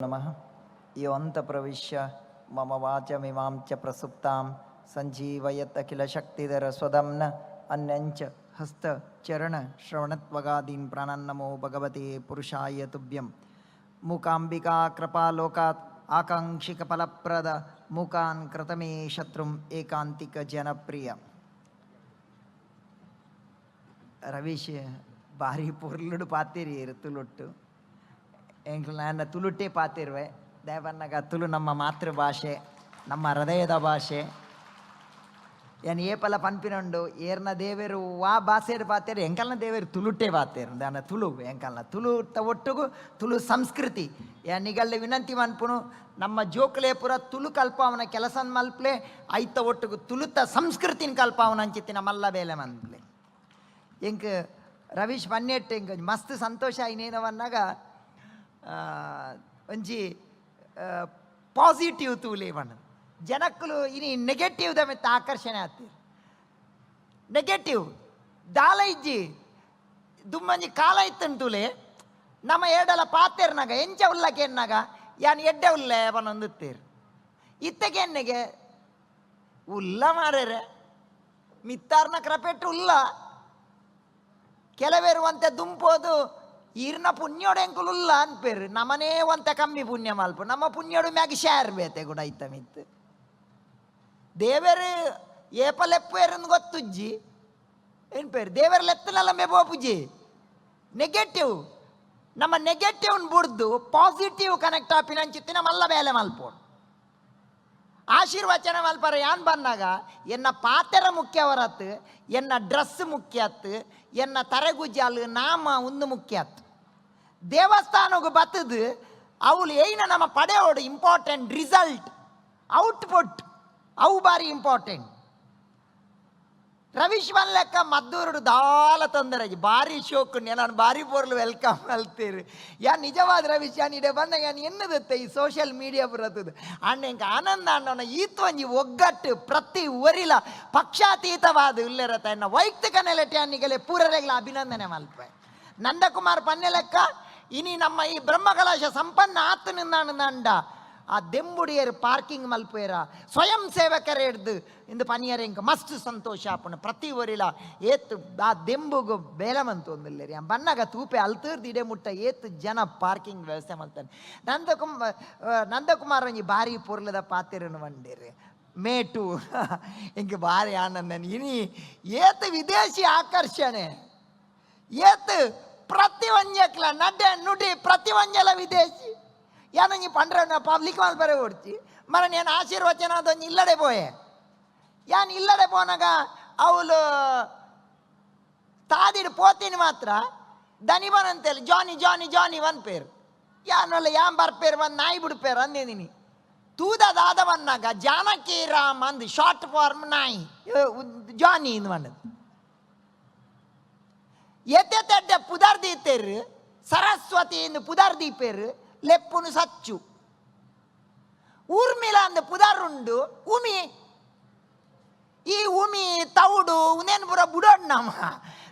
नमः योऽन्तप्रविश्य मम वाचमिमां च प्रसुप्तां सञ्जीवयत् अखिलशक्तिधरस्वदं न अन्यञ्च हस्तचरणश्रवणत्वगादीन् प्राणान्नमो भगवते पुरुषाय तुभ्यं मूकाम्बिका कृपालोकात् आकाङ्क्षिकफलप्रद मूकान् कृतमे शत्रुम् एकान्तिकजनप्रिय ರವೀಶ್ ಭಾರಿ ಪೊರ್ಲುಡು ಪಾತಿರಿ ತುಳುಟ್ಟು ಎಂಕ್ಲು ನನ್ನ ತುಳುಟೇ ಪಾತಿರುವೆ. ದೇವನ್ನಗ ತುಳು ನಮ್ಮ ಮಾತೃಭಾಷೆ, ನಮ್ಮ ಹೃದಯದ ಭಾಷೆ. ಏನು ಏಪಲ ಪನ್ಪಿನಂಡು, ಏರ್ನ ದೇವರು ವಾ ಭಾಷೆಡ್ ಪಾತೇರು, ಎಂಕಲ್ನ ದೇವರು ತುಳುಟೇ ಪಾತೇರು. ದಾನ ತುಳು ಎಂಕಲ್ನ ತುಳು ತ ಒಟ್ಟುಗು ತುಳು ಸಂಸ್ಕೃತಿ. ಏನಿಗಲ್ಲ ವಿನಂತಿ ಮನ್ಪುನು, ನಮ್ಮ ಜೋಕುಲೆ ಪುರ ತುಳು ಕಲ್ಪಾವನ ಕೆಲಸ ಮಲ್ಪ್ಲೆ, ಐತ ಒಟ್ಟುಗು ತುಳುತ ಸಂಸ್ಕೃತಿನ ಕಲ್ಪಾವನ ಅಂಚಿತ್ತಿನ ಮಲ್ಲ ಬೇಲೆ ಮನ್ಪ್ಲೆ. ಎಂಕ್ ರವೀಶ್ ಪನ್ನೆಟ್ಟು ಇಂಕ ಮಸ್ತ್ ಸಂತೋಷ ಆಯ್ನೇನವನ್ನಾಗ ಒಂಜಿ ಪಾಸಿಟಿವ್ ತೂಲೆ ಬಣ್ಣ ಜನಕ್ಕಲು ಇನಿ ನೆಗೆಟಿವ್ ದ ಮೆತ್ತ ಆಕರ್ಷಣೆ ಆಗ್ತೀರಿ ನೆಗೆಟಿವ್ ದಾಲ ಇಜ್ಜಿ, ದುಮ್ಮಂಜಿ ಕಾಲ ಇತ್ತನ್ ತೂಲೆ, ನಮ್ಮ ಏಡಲ ಪಾತೆರ್ನಾಗ, ಎಂಚ ಉಲ್ಲಕ್ಕೆ ಎನ್ನಾಗ, ಯಾನ್ ಎಡ್ಡೆ ಉಲ್ಲೆ ಬನ್ನೊಂದುತ್ತೀರಿ ಇತ್ತಗೆ ಎಣ್ಣೆಗೆ ಉಲ್ಲ ಮಾರೇರೆ ಮಿತ್ತಾರ್ನ ಕ್ರಪೆಟ್ಟು ಉಲ್ಲ. ಕೆಲವೇರು ಒಂತೆ ದುಂಪೋದು ಈರ್ನ ಪುಣ್ಯೋಡು ಎಂಕುಲುಲ್ಲ ಅನ್ಪೇರು ನಮನೇ ಒಂತೆ ಕಮ್ಮಿ ಪುಣ್ಯ ಮಲ್ಪ. ನಮ್ಮ ಪುಣ್ಯೋಡು ಮ್ಯಾಗ ಶೇರ್ ಬೇತೆ ಕೂಡ ಐತ ಮಿತ್ ದೇವರು ಏಪಲೆಪ್ಪೇರನ್ನು ಗೊತ್ತುಜ್ಜಿ. ಏನ್ ಪೇರು ದೇವರ ಲೆತ್ತನಲ್ಲ ಮೇ ಪೂಜಿ ನೆಗೆಟಿವ್ ನಮ್ಮ ನೆಗೆಟಿವ್ನ ಬುಡ್ದು ಪಾಸಿಟಿವ್ ಕನೆಕ್ಟ್ ಆಪಿನಂಚಿತ್ತಿನ ಮಲ್ಲ ಬೇಲೆ ಮಲ್ಪೋಡು ಆಶೀರ್ವಚನ ಮಲ್ಪರ ಯಾನ್ ಬಂದಾಗ? ಎನ್ನ ಪಾತೆರ ಮುಖ್ಯವರತ್ತು ಎನ್ನ ಡ್ರೆಸ್ ಮುಖ್ಯತ್, ಎನ್ನ ತರಗುಜಾಲು ನಾಮ ಒಂದು ಮುಖ್ಯತ್. ದೇವಸ್ಥಾನಗೂ ಬತ್ತದು ಅವಳು ಏನ ನಮ್ಮ ಪಡೆಯೋಡು ಇಂಪಾರ್ಟೆಂಟ್ ರಿಸಲ್ಟ್ ಔಟ್ಪುಟ್ ಅವು ಬಾರಿ ಇಂಪಾರ್ಟೆಂಟ್ ರವೀಶ್ ಬನ್ ಲೆಕ್ಕ ಮದ್ದೂರುಡು ದಾಲ ತೊಂದರೆ ಭಾರಿ ಶೋಕ್ ನಾನು ಭಾರಿ ಪೊರ್ಲು ವೆಲ್ಕಮ್ ಅಲ್ತೀರಿ ಯಾ ನಿಜವಾದ ರವೀಶ್ ಯಾನ್ ಇಡೆ ಬಂದ ಯಾನ್ ಎನ್ನದತ್ತೆ ಈ ಸೋಷಿಯಲ್ ಮೀಡಿಯಾ ಬರತ್ತದು ಅಣ್ಣ ಎಂಕ ಆನಂದ ಅಣ್ಣನ ಈತ್ ಒಂಜಿ ಒಗ್ಗಟ್ಟು ಪ್ರತಿ ಒರಿಲ ಪಕ್ಷಾತೀತವಾದ ಇಲ್ಲಿರತ್ತ ಎನ್ನ ವೈಯಕ್ತಿಕ ನೆಲೆಟಿ ಅನ್ನಿಗೆಲೆ ಪೂರರೆಗಳ ಅಭಿನಂದನೆ ಮಲ್ಪೆ ನಂದಕುಮಾರ್ ಪನ್ನೆ ಲೆಕ್ಕ ಇನಿ ನಮ್ಮ ಈ ಬ್ರಹ್ಮಕಲಾಶ ಸಂಪನ್ನ ಆತನಿಂದ ನಂಡ ಆ ದೆಂಬುಡಿಯರು ಪಾರ್ಕಿಂಗ್ ಮಲ್ಪೇರ ಸ್ವಯಂ ಸೇವಕರೇ ಹಿಡ್ದು ಇಂದು ಪನಿಯರ್ ಎಂಕ ಮಸ್ತ್ ಸಂತೋಷ ಆಪುಂಡು ಪ್ರತಿ ಒರಿಲ ಏತ್ ಆ ದೆಂಬುಗು ಬೇಲೆ ಮಂತು ಒಂದಿಲ್ಲೇರಿ ಆ ಬಣ್ಣಗ ತೂಪೆ ಅಲ್ತರ್ದು ಇಡೆ ಮುಟ್ಟ ಏತ್ ಜನ ಪಾರ್ಕಿಂಗ್ ವ್ಯವಸ್ಥೆ ಮಾಡ್ತಾನೆ ನಂದಕುಮ್ ಆ, ನಂದಕುಮಾರ್ ಒಂಜಿ ಭಾರಿ ಪೊರ್ಲದ ಪಾತೆರನು ಬಂಡೇರಿ ಮೇಟು ಎಂಕ ಭಾರಿ ಆನಂದ ಇನಿ ಏತ್ ವಿದೇಶಿ ಆಕರ್ಷಣೆ ಏತ್ ಪ್ರತಿ ಒಂಜಕ್ಲ ನಡ್ಡೆ ನುಡಿ ಪ್ರತಿ ಒಂಜಲ ವಿದೇಶಿ ಯಾನಂಜಿ ಪಂಡ್ರೆ ಪಬ್ಲಿಕ್ ಮಾಲ್ ಬರೆ ಓಡ್ಚಿ ಮರ నేను ಆಶೀರ್ವಚನ ಅದೊಂದು ಇಲ್ಲಡೆ ಪೋಯೆ ಯಾನ್ ಇಲ್ಲಡೆ ಪೋನಾಗ ಅವಳು ತಾದಿಡು ಪೋತೀನಿ ಮಾತ್ರ ದನಿ ಬನಂತೇಳಿ ಜಾನಿ ಜಾನಿ ಜಾನಿ ಒನ್ ಪೇರು ಯಾನಲ್ಲ ಯಾನ್ ಬರ್ಪೇರು ಬಂದು ನಾಯಿ ಬಿಡ್ಪೇರು ಅಂದಿದ್ದೀನಿ ತೂದದಾದ ಬಂದಾಗ ಜಾನಕಿ ರಾಮ್ ಅಂದು ಶಾರ್ಟ್ ಫಾರ್ಮ್ ನಾಯಿ ಇವ- ಉದ್- ಜಾನಿ ಇಂದು ಬಂದದ್ದು ಎತ್ತೆತ್ತೆಡ್ಡೆ ಪುದರ್ ದೀಪೇರು ಸರಸ್ವತಿ ಎಂದು ಪುದರ್ ದೀಪೇರು ಲೆಪ್ಪುನು ಸಚ್ಚು ಊರ್ಮಿಳ ಅಂದ ಪುದರ್ ಉಂಡು ಉಮಿ ಈ ಉಮಿ ತೌಡು ಉನೇನು ಪುರ ಬುಡೋಡ್ ನಮ್ಮ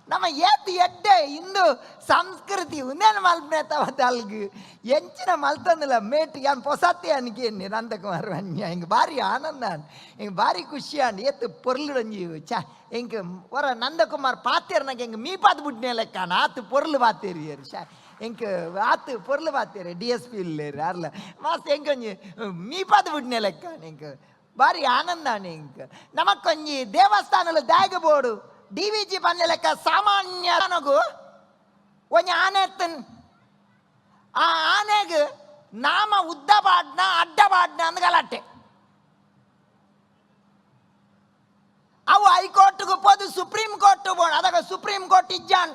ನಮ್ಮ ಏತ್ ಎಡ್ಡೆ ಇಂದು ಸಂಸ್ಕೃತಿ ಉನೇನು ಮಲ್ಪನೆ ತವ ತಲ್ಗು ಎಂಚಿನ ಮಲ್ತಂದಿಲ್ಲ ಮೇಟ್ ಯಾನ್ ಪೊಸತ್ತೆ ಅನ್ಕೇನಿ ನಂದಕುಮಾರ್ ಅನ್ಯ ಹಿಂಗೆ ಭಾರಿ ಆನಂದ ಹಿಂಗೆ ಭಾರಿ ಖುಷಿ ಅಂಡ್ ಎತ್ತು ಪೊರ್ಲುಡಂಜಿ ಚ ಹಿಂಗೆ ಹೊರ ನಂದಕುಮಾರ್ ಪಾತೇರ್ನಾಗ ಹಿಂಗೆ ಮೀಪಾದ ಬುಡ್ನೆ ಲೆಕ್ಕ ಆತು ಪೊರ್ಲು ಪಾತೇರಿ ಶಾ ಎಂಕ್ ಆತು ಪೊರ್ಲು ಪಾತೇರಿ ಡಿ ಎಸ್ ಪಿ ಇಲ್ಲೇರಿ ಅರ್ಲ ಮಸ್ತ್ ಹೆಂಗೊಂಜಿ ಮೀಪಾದ ಬುಡ್ನೆ ಲೆಕ್ಕ ನಿಂಗೆ ಭಾರಿ ಆನಂದ ನಿಂಕ್ ನಮಕ್ಕೊಂಜಿ ದೇವಸ್ಥಾನಲು ದಾಗ ಬೋಡು ಡಿ ವಿ ಜಿ ಪನ್ನೆ ಲೆಕ್ಕ ಸಾಮಾನ್ಯ ನನಗೂ ಒಂಜಿ ಆನೆ ಎತ್ತನ್ ಆ ಆನೆಗ್ ನಾಮ ಉದ್ದ ಬಾಡ್ನ ಅಡ್ಡ ಬಾಡ್ನ ಅಂದ್ ಗಲಾಟೆ ಅವು ಹೈಕೋರ್ಟ್ಗೂ ಪೋದು ಸುಪ್ರೀಂ ಕೋರ್ಟ್ ಬೋಣ ಅದಾಗ supreme court ಇಜ್ಜಾನ್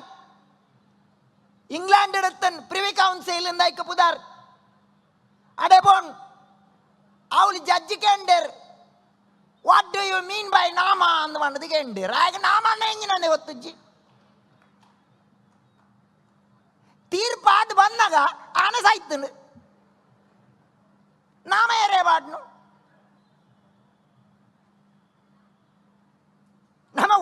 England ಇಡತ್ತನ್ privy council ಇಂದ ಐಕ ಪುದಾರ್ ಅಡೆ ಬೋನ್ ಅವಳು ಜಡ್ಜಿ ಕೆಂಡರ್ what do you mean by ನಾಮ ಅಂದ್ ಬಂದದು ಕೆಂಡರ್ ಆಗ ನಾಮ ಹೆಂಗಿನ ಗೊತ್ತಜ್ಜಿ ತೀರ್ಪಾದ್ ಬಂದಾಗ ಆನೆ ಸಾಯ್ತನು ನಾಮ ಏರೇ ಬಾಡ್ನು ನಮ್ಮ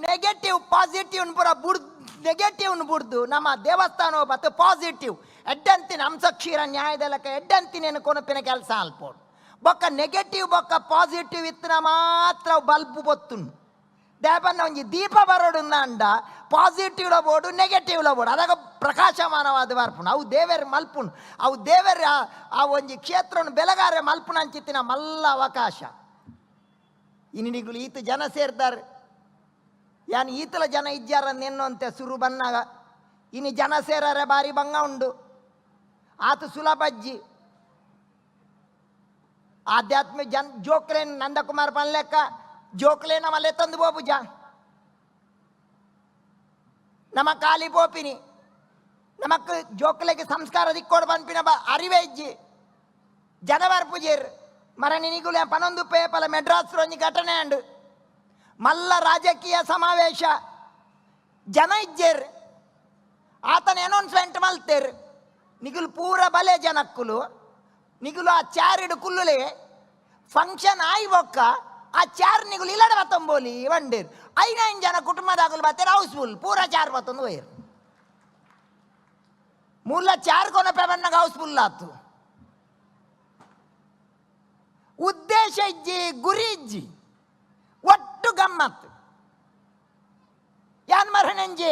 ನೆಗೆಟಿವ್ ಪಾಸಿಟಿವ್ ಪೂರ ಬುಡ್ ನೆಗೆಟಿವ್ನ ಬಿಡ್ದು ನಮ್ಮ ದೇವಸ್ಥಾನ ಬತ್ತು ಪಾಸಿಟಿವ್ ಎಡ್ಡಂತಿನ ಅಂಶಕ್ಷೀರ ನ್ಯಾಯದ ಲೆಕ್ಕ ಎಡ್ಡಂತಿನೇನು ಕೊನಪಿನ ಕೆಲಸ ಅಲ್ಪೋಡು ಬೊಕ್ಕ ನೆಗೆಟಿವ್ ಬೊಕ್ಕ ಪಾಸಿಟಿವ್ ಇತ್ತಿನ ಮಾತ್ರ ಬಲ್ಬ್ ಬೊತ್ತುಂಡು ದೇಪನ್ನ ಒಂಜಿ ದೀಪ ಬರೋಡು ಅಂಡ ಪಾಸಿಟಿವ್ಲ ಬೋಡು ನೆಗೆಟಿವ್ಲ ಬೋಡು. ಅದಾಗ ಪ್ರಕಾಶಮಾನವಾದ ಬರ್ಪುಂಡು ಅವು ದೇವರ ಮಲ್ಪುಂಡು ಅವು ದೇವರ ಆ- ಒಂಜಿ ಕ್ಷೇತ್ರವನ್ನು ಬೆಳಗಾರೆ ಮಲ್ಪುಣ ಅಂಚಿತ್ತಿನ ಮಲ್ಲ ಅವಕಾಶ. ಇನ್ನಿಗಳು ಈತ ಜನ ಸೇರ್ತಾರೆ ಯಾನ್ ಈತಲ ಜನ ಇಜ್ಜಾರ ನೆನ್ನುವಂತೆ ಸುರು ಬನ್ನಾಗ ಇನ್ನು ಜನ ಸೇರರೆ ಬಾರಿ ಬಂಗ ಉಂಡು. ಆತ ಸುಲಭಜ್ಜಿ. ಆಧ್ಯಾತ್ಮಿಕ ಜನ್ ಜೋಕ್ಲೇನ್ ನಂದಕುಮಾರ್ ಪನ್ಲೆಕ್ಕ ಜೋಕ್ಲೆ ನಮ್ಮಲ್ಲೇ ತಂದು ಬೋಪುಜ ನಮ್ಮ ಕಾಲಿ ಬೋಪಿನಿ ನಮಕ್ ಜೋಕ್ಲೆಗೆ ಸಂಸ್ಕಾರ ದಿಕ್ಕೋಡು ಪನ್ಪಿನ ಬ ಅರಿವೆ ಇಜ್ಜಿ ಜನವರ್ ಪೂಜೇರ್ ಮರ ನಿನಿಗುಲೆ ಪನೊಂದು ಪೇಪಲ ಮೆಡ್ರಾಸ್ ಒಂಜಿ ಘಟನೆ ಅಂಡು ಮಲ್ಲ ರಾಜಕೀಯ ಸಮಾವೇಶ ಜನ ಇಜ್ಜೇರ್ ಆತನ ಅನೌನ್ಸ್ಮೆಂಟ್ ಮಲ್ತೇರ್ ನಿಗುಲು ಪೂರ ಬಲೆ ಜನಕ್ಕುಲು ನಿಗುಲು ಆ ಚಾರಿಡು ಕುಲ್ಲುಲೆ. ಫಂಕ್ಷನ್ ಆಯ್ ಬೊಕ್ಕ ಆ ಚಾರ್ ನಿಗುಲು ಇಲ್ಲಡ ಬತ್ತಂಬೋಲಿ ಬಂಡೇರ್ ಐನೈನ್ ಜನ ಕುಟುಂಬದಾಗಲು ಬತ್ತೇರ್ ಹೌಸ್ಫುಲ್ ಪೂರ ಚಾರ್ ಬತ್ತೊಂದು ಹೋಯ್ರು ಮೂಲ ಚಾರ್ ಕೊನ ಬಣ್ಣಗ ಹೌಸ್ಫುಲ್ ಆತು. ಉದ್ದೇಶ ಇಜ್ಜಿ, ಗುರಿ ಇಜ್ಜಿ, ಒಟ್ಟು ಗಮ್ಮತ್ತು ಯಾನ್ ಮರನಂಜಿ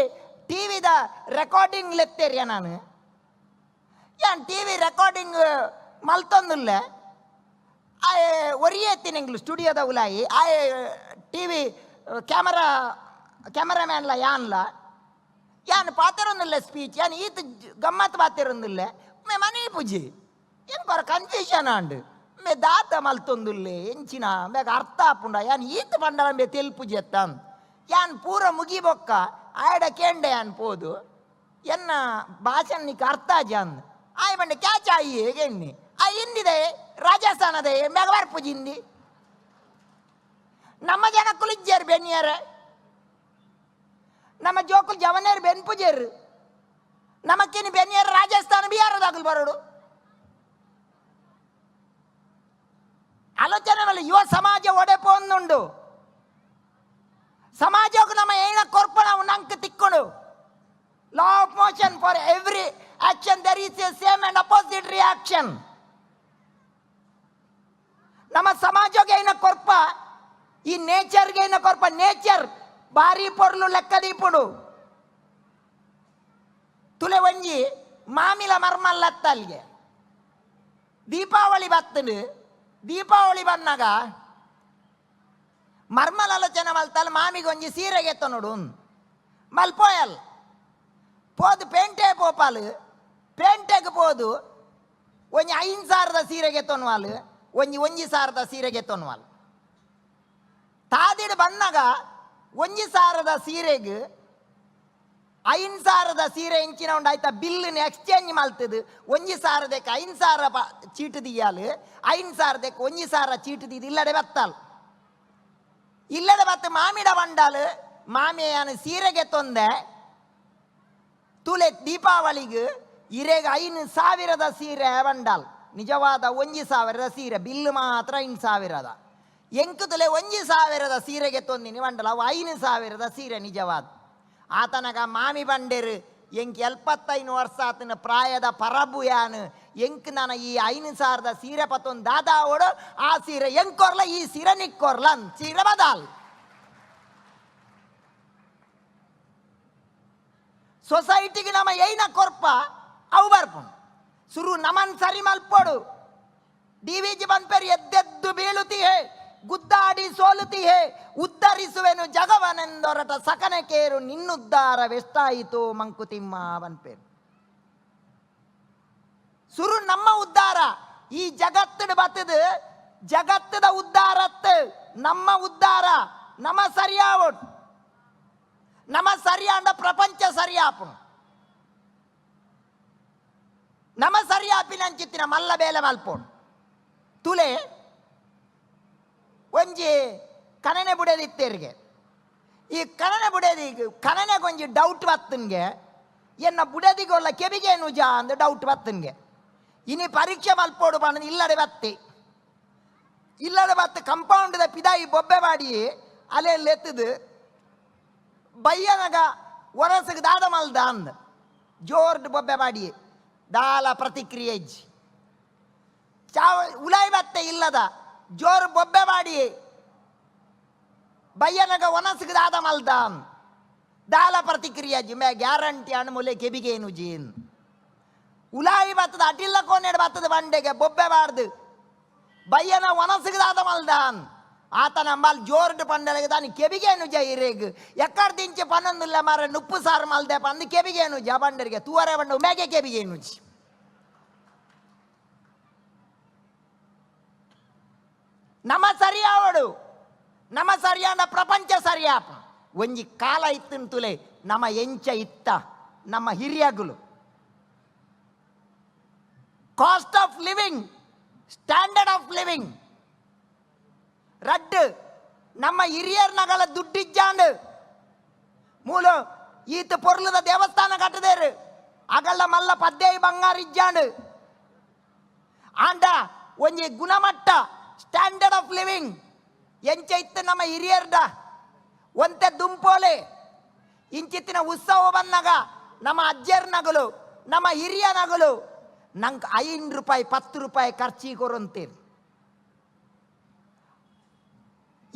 ಟಿವಿದ ರೆಕಾರ್ಡಿಂಗ್ ಲೆತ್ತೇರಿಯ ನಾನು? ಯಾನ್ ಟಿವಿ ರೆಕಾರ್ಡಿಂಗ್ ಮಲ್ತೊಂದುಲ್ಲ ಆಯ್ ಒರಿಯೆತ್ತಿನಿಂಗ್ಲು ಸ್ಟುಡಿಯೋದ ಉಲಾಯಿ ಆಯ್ ಟಿ ವಿ ಕ್ಯಾಮರಾ ಕ್ಯಾಮರಾಮ್ಯಾನ್ಲ ಯಾನ್ಲ ಯಾನ್ ಪಾತಿರೊಂದಿಲ್ಲ ಸ್ಪೀಚ್ ಯಾನ್ ಈತ ಜ- ಗಮ್ಮತ್ ಪಾತಿರೊಂದಿಲ್ಲ ಮೆ ಮನೆ ಪೂಜಿ ಏನ್ ಕೊರ ಕನ್ಫ್ಯೂಷನ್ ಅಂಡ್ ಮೆ ದಾತ ಮಲ್ತೊಂದುಲ್ಲೆ ಎಂಚಿನ ಮೇಗ ಅರ್ಥ ಆಪುಂಡ ಯಾನ್ ಈತ ಪಂಡಲ ಮೆ ತೆಲ್ಪುಜಿ ಎತ್ತನ್ ಯಾನ್ ಪೂರ ಮುಗಿಬೊಕ್ಕ ಆಯಡ ಕೇಂಡೆ ಯಾನ್ ಪೋದು ಎನ್ನ ಭಾಷಣ ನಿಕ್ ಅರ್ಥ ಜಾನ್ ಆಯ್ ಬಂಡೆ ಕ್ಯಾಚ್ ಆಯಿ ಹೇಗೆಣ್ಣಿ ಆ ಹಿಂದಿದೆ ರಾಜಸ್ಥಾನದ, ಮೆಗವಾರ್ ಪೂಜೆ ಹಿಂದಿ ನಮ್ಮ ಜನ ಕುಲಿಜ್ಜರು ಬೆನ್ನಿಯರ ನಮ್ಮ ಜೋಕುಲ್ ಜವನೇರ್, ಬೆನ್ ಪೂಜೇರ್ ನಮಕ್ಕಿನ ಬೆನ್ನಿಯರ್ ರಾಜಸ್ಥಾನ ಬಿಹಾರದಾಗಲು ಬರೋಡು ಆಲೋಚನೆ ಮೇಲೆ ಯುವ ಸಮಾಜ ಒಡೆಪ ಸಮಾಜಕ್ಕೂ ನಮ್ಮ ಏನ ಕೊರ್ಪಣ ನಂಗೆ ತಿಕ್ಕೊಂಡು. Law of motion for every action there is a same and opposite reaction ನಮ್ಮ ಸಮಾಜಕ್ಕೆ ಏನ ಕೊರ್ಪ ಈ ನೇಚರ್ಗೆ ಏನ ಕೊರ್ಪ ನೇಚರ್ ಭಾರಿ ಪೊರ್ಲು ಲೆಕ್ಕ ದೀಪುಡು ತುಲೆ ಒಂಜಿ ಮಾಮಿಲ ಮರ್ಮಲ್ಲತ್ತ ಅಲ್ಲಿಗೆ ದೀಪಾವಳಿ ಬತ್ತದು ದೀಪಾವಳಿ ಬಂದಾಗ ಮರ್ಮಲ ಆಲೋಚನೆ ಮಲ್ತಲ್ಲ ಮಾಮಿಗೆ ಒಂಜಿ ಸೀರೆಗೆ ಎತ್ತ ನೋಡು ಮಲ್ಪೋಯಲ್ ಪೋದು ಪೇಂಟೆ ಪೋಪಾಲು ಪೇಂಟೆಗೆ ಪೋದು ಒಂಜಿ ಐನ್ ಸಾವಿರದ ಸೀರೆಗೆ ತೊನ್ವಾಲು ಒಂಜಿ ಒಂಜಿ ಸಾವಿರದ ಸೀರೆಗೆ ತೊನ್ವಾಲು ತಾದಿಡು ಬಂದಾಗ ಒಂಜಿ ಸಾವಿರದ ಸೀರೆಗೆ ಐನ್ ಸಾವಿರದ ಸೀರೆ ಇಂಚಿನ ಉಂಡು ಆಯ್ತಾ ಬಿಲ್ಲಿನ ಎಕ್ಸ್ಚೇಂಜ್ ಮಲ್ತದು ಒಂಜಿ ಸಾವಿರದಕ್ಕೆ ಐನ್ ಸಾವಿರ ಪ ಚೀಟು ದಿಯಾಲು ಐನ್ ಸಾವಿರದಕ್ಕೆ ಒಂಜಿ ಸಾವಿರ ಚೀಟು ದಿದ್ದು ಇಲ್ಲಡೆ ಬತ್ತಲ್ ಇಲ್ಲಡೆ ಬತ್ತು ಮಾಮಿಡ ಬಂಡಾಲು ಮಾಮಿಯನು ಸೀರೆಗೆ ತೊಂದೆ ತುಲೆ ದೀಪಾವಳಿಗೆ ಇರೆಗೆ ಐನು ಸಾವಿರದ ಸೀರೆ ಬಂಡಾಲ್ ನಿಜವಾದ ಒಂಜಿ ಸಾವಿರದ ಸೀರೆ ಬಿಲ್ ಮಾತ್ರ ಐನು ಸಾವಿರದ. ಎಂಕುತಲೆ ಒಂಜಿ ಸಾವಿರದ ಸೀರೆಗೆ ತೊಂದಿನಿ ಬಂಡಲ ಅವು ಐನು ಸಾವಿರದ ಸೀರೆ ನಿಜವಾದ. ಆತನಗ ಮಾಮಿ ಬಂಡೆರು, ಎಂಕ್ ಎಲ್ಪತ್ತೈನು ವರ್ಷ ಆತನ ಪ್ರಾಯದ ಪರಬು ಯಾನು ಎಂಕ್ ನಾನು ಈ ಐನು ಸಾವಿರದ ಸೀರೆ ಪತ್ತೊಂದು ದಾದಾ ಆ ಸೀರೆ ಎಂಕೊರ್ಲ ಈ ಸೀರೆ ನಿಕ್ಕೊರ್ಲ ಸೀರೆ ಬದಾಲ್. ಸೊಸೈಟಿಗೆ ನಮ್ಮ ಏನ ಕೊರ್ಪ, ಅವು ಬರ್ಪುಂಡು ಸುರು ನಮನ್ ಸರಿ ಮಲ್ಪೋಡು. ಡಿ ವಿ ಜಿ ಬಂದ್ಪೇರಿ ಎದ್ದೆದ್ದು ಬೀಳುತ್ತೀಹೆ ಗುದ್ದಾಡಿ ಸೋಲುತ್ತೀಹೆ ಉದ್ಧರಿಸುವೆನು ಜಗವನೆಂದೊರಟ ಸಕನೆ ಕೇರು ನಿನ್ನುದ್ಧಾರವೆಷ್ಟಾಯಿತು ಮಂಕುತಿಮ್ಮ ಬನ್ಪೇರು ಸುರು ನಮ್ಮ ಉದ್ದಾರ, ಈ ಜಗತ್ತಿನ ಬತ್ತದು, ಜಗತ್ತದ ಉದ್ಧಾರತ್ತು ನಮ್ಮ ಉದ್ಧಾರ ನಮ ಸರಿಯಾವು ನಮ ಸರಿಯಾಂಡ ಪ್ರಪಂಚ ಸರಿಯಾಪುನು ನಮ ಸರಿಯಾಪಿನಂಚಿತ್ತಿನ ಮಲ್ಲ ಬೇಲೆ ಮಲ್ಪೋಣು ತುಲೆ ಒಂಜಿ ಕನನೆ ಬುಡದಿತ್ತೇರಿಗೆ ಈ ಕನನೆ ಬುಡದಿ ಕನನೆಗೊಂಜಿ ಡೌಟ್ ಬತ್ತನ್ಗೆ ಎನ್ನ ಬುಡದಿಗೊಳ್ಳ ಕೆಬಿಗೆ ನುಜ ಅಂದ್ ಡೌಟ್ ಬತ್ತನ್ಗೆ ಇನಿ ಪರೀಕ್ಷೆ ಮಲ್ಪೋಡು ಬಣ್ಣ ಇಲ್ಲಡೆ ಬತ್ತಿ ಇಲ್ಲಡೆ ಬತ್ತು ಕಂಪೌಂಡ್ದ ಪಿದಾಯಿ ಬೊಬ್ಬೆ ಮಾಡಿ ಅಲೆಯಲ್ಲಿ ಎತ್ತದು ಬಯ್ಯನಗ ಒರಸಗೆ ದಾದ ಮಲ್ದ ಅಂದ ಜೋರ್ಡ್ ಬೊಬ್ಬೆ ಮಾಡಿ ದಾಲ ಪ್ರತಿಕ್ರಿಯೆ ಇಜ್ಜಿ ಚಾವ ಉಲಾಯಿ ಬತ್ತೆ ಇಲ್ಲದ ಜೋರು ಬೊಬ್ಬೆ ಮಾಡಿ ಬಯ್ಯನಗ ಒನಸ್ಗದಾದ ಮಲ್ದಾನ್ ದಾಲ ಪ್ರತಿಕ್ರಿಯೆ ಅಜ್ಜಿ ಮೇ ಗ್ಯಾರಂಟಿ ಅಣ್ಣ ಮುಲೆ ಕೆಬಿಗೇನು ಜೀನ್ ಉಲಾಯಿ ಬತ್ತದ ಅಟಿಲ್ಲ ಕೋನೆಡ್ ಬತ್ತದ ಬಂಡೆಗೆ ಬೊಬ್ಬೆ ಬಾರ್ದು ಬಯ್ಯನ ಒನಸ್ಗದಾದ ಮಲ್ದಾನ್ ಆತನ ಮಲ್ ಜೋರ್ಡ್ ಪಂಡಲೆಗೆ దాని ಕೆಬಿಗೇನು ಜೈರೇಗ್ ಎಕ್ಕಡ್ ದಿಂಚಿ ಪನ್ನೊಂದುಲ್ಲ ಮಾರ ನುಪ್ಪು ಸಾರು ಮಲ್ದೆ ಪಂದು ಕೆಬಿಗೇನು ಜ ಬಂಡರಿಗೆ ತೂವರೆ ಬಂಡು ಮೇಗೆ ಕೆಬಿಗೇನು ಜಿ ನಮ ಸರಿಯಾವಡು ನಮ ಸರಿಯಾದ ಪ್ರಪಂಚ ಸರಿಯಾಪ ಒಂಜಿ ಕಾಲ ಇತ್ತಂತುಲೆ ನಮ ಎಂಚ ಇತ್ತ ನಮ್ಮ ಹಿರಿಯಗುಲು cost of living standard of living ರಡ್ಡು ನಮ್ಮ ಹಿರಿಯರ್ನಗಳ ದುಡ್ಡಿಜ್ಜಾಂಡು ಮೂಲು ಈತ ಪೊರ್ಲದ ದೇವಸ್ಥಾನ ಕಟ್ಟದೇರು ಅಗಲ ಮಲ್ಲ ಪದ್ಯಾಯಿ ಬಂಗಾರ ಇಜ್ಜಾಂಡು ಆಂಡ ಒಂಜಿ ಗುಣಮಟ್ಟ ಸ್ಟ್ಯಾಂಡರ್ಡ್ ಆಫ್ ಲಿವಿಂಗ್ ಎಂಚ ಇತ್ತು ನಮ್ಮ ಹಿರಿಯರ್ದ ಒಂತೆ ದುಂಪೋಲೆ ಇಂಚಿತ್ತಿನ ಉತ್ಸವ ಬಂದಾಗ ನಮ್ಮ ಅಜ್ಜರ್ ನಗಲು ನಮ್ಮ ಹಿರಿಯ ನಗಲು ನಂಗೆ ಐನ್ ರೂಪಾಯಿ ಪತ್ತು ರೂಪಾಯಿ ಖರ್ಚಿಗೆ ಕೊರಂತೀರಿ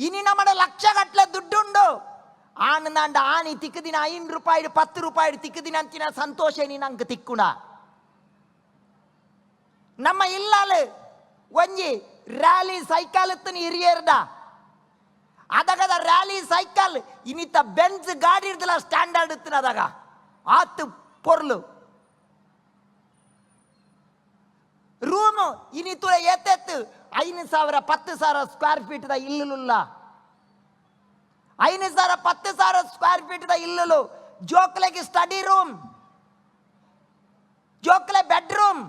ಇನಿ ನಮ್ಮ ಲಕ್ಷ ದುಡ್ಡುಂಡು ದುಡ್ಡುಂಡು ನಂಡ ಆನಿ ತಿಕ್ಕದಿನ ಐನ್ ರೂಪಾಯಿ ಪತ್ತು ರೂಪಾಯಿ ತಿಕ್ಕದಿನ ಅಂತಿನ ಸಂತೋಷ ನೀ ನಂಗೆ ತಿಕ್ಕುಣ ನಮ್ಮ ಇಲ್ಲಾಲು ಒಂಜಿ rally cycle ಇತ್ತನ ಹಿರಿಯರ್ದ ಅದಗದ rally cycle ಇನ್ನಿತ್ತ Benz ಗಾಡಿ ಇರ್ದಲ್ಲ ಸ್ಟ್ಯಾಂಡರ್ಡ್ ಇತ್ತಿನ ಅದಾಗ ಆತು ಪೊರ್ಲು ರೂಮು ಇನ್ನಿತ್ತು ಎತ್ತೆತ್ತು ಐದು ಸಾವಿರ ಪತ್ತು ಸಾವಿರ ಸ್ಕ್ವೇರ್ ಫೀಟ್ದ ಇಲ್ಲುಲ್ಲ ಐದು ಸಾವಿರ ಪತ್ತು ಸಾವಿರ ಸ್ಕ್ವೇರ್ ಫೀಟ್ದ ಇಲ್ಲಲು ಜೋಕ್ಲೆಗೆ ಸ್ಟಡಿ ರೂಮ್ ಜೋಕ್ಲೆ ಬೆಡ್ರೂಮ್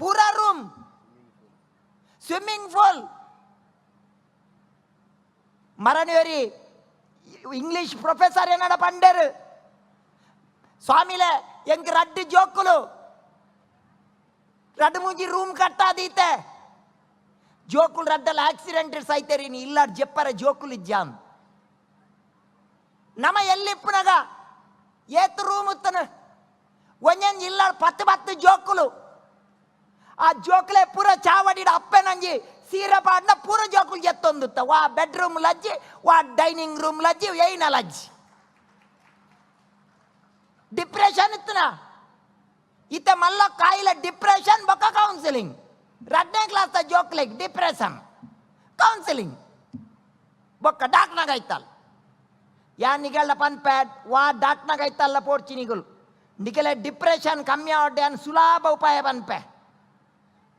ಪೂರಾ ರೂಮ್ સ્વિમિંગ પુલ மரணி வரி ఇంగ్లీష్ ప్రొఫెసర్ ఏనాడ పండారు స్వామిలే ఎంక రడ్డు జోకులు రడ్డు ముంచి రూమ్ కట్టాదీతే జోకులు రడ్డలు యాక్సిడెంట్స్ అయితే నేను ఇల్లాడు చెప్పారు జోకులు ఇచ్చాం నమ ఎల్లిప్పుడగా ఏతు రూమ్ ఉత్తను ఒంజన్ ఇల్లాడు పత్తు పత్తు జోకులు ಜೋಕ್ಲೆ ಪೂರ ಚಾವಡಿಡ ಅಪ್ಪೆನಂಜಿ ಸೀರೆ ಪಾಡ್ನ ಪೂರ ಜೋಕುಲ್ ಎತ್ತೊಂದುತ್ತ ವಾ ಬೆಡ್ರೂಮ್ ಲಜ್ಜಿ ವಾ ಡೈನಿಂಗ್ ರೂಮ್ ಲಜ್ಜಿ ಏಯ್ನ ಲಜ್ಜಿ ಡಿಪ್ರೆಷನ್ ಇತ್ತನ ಇತ್ತ ಮಲ್ಲ ಕಾಯಿಲೆ ಡಿಪ್ರೆಷನ್ ಬೊಕ್ಕ ಕೌನ್ಸಿಲಿಂಗ್ ಎರಡನೇ ಕ್ಲಾಸ್ ಜೋಕ್ಲೆಗ್ ಡಿಪ್ರೆಷನ್ ಕೌನ್ಸಿಲಿಂಗ್ ಬೊಕ್ಕ ಡಾಕ್ನಾಗ ಐತಲ್ಲ ಯಾ ನಿಗಳ್ಳ ಪನ್ಪ್ಯಾಡ್ ವಾ ಡಾಕ್ನಾಗ ಐತಲ್ಲ ಪೋಡ್ಚಿನಿಗಳು ನಿಗಲೆ ಡಿಪ್ರೆಷನ್ ಕಮ್ಮಿ ಆವಡ್ಡೆ ಅನ್ ಸುಲಭ ಉಪಾಯ ಪನ್ಪೆ